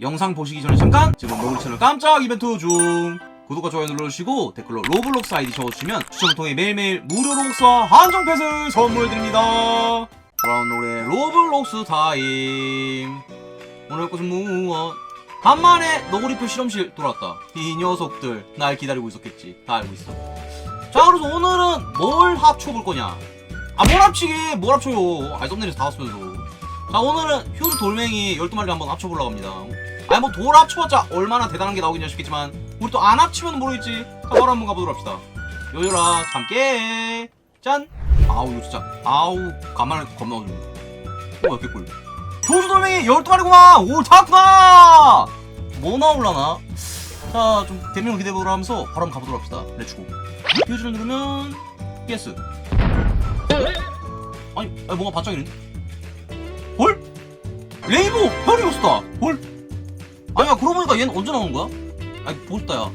영상 보시기 전에 잠깐 지금 너구리 채널 깜짝 이벤트 중. 구독과 좋아요 눌러주시고 댓글로 로블록스 아이디 적어주시면 추첨을 통해 매일매일 무료 로블록스와 한정 패스 선물드립니다. 돌아온 노래 로블록스 타임. 오늘 것은 무엇? 간만에 너구리표 실험실 돌아왔다. 이 녀석들 날 기다리고 있었겠지. 다 알고 있어. 자 그래서 오늘은 뭘 합쳐볼 거냐? 아 뭘 합치게 뭘 합쳐요? 아이 썸네일에서 다 왔으면서 자 오늘은 휴즈 돌멩이 12마리 한번 합쳐보려고 합니다. 아니 뭐 돌 합쳐봤자 얼마나 대단한 게 나오겠냐 싶겠지만 우리 또 안 합치면 모르겠지. 자 바로 한번 가보도록 합시다. 요요라 참깨! 짠! 아우 이거 진짜 아우 간만에 겁나 어지네 어 개꿀. 휴즈 돌멩이 12마리구만! 오 작구나! 뭐 나올라나? 자좀 대명을 기대해보도록 하면서 바로 한번 가보도록 합시다. 렛츠고 휴즈를 누르면 예스. 아니, 아니 뭔가 반짝이는데? 헐? 레이보! 별이 없었다! 헐? 아니 야 그러고 보니까 얘는 언제 나온 거야? 아니 보고 싶다 야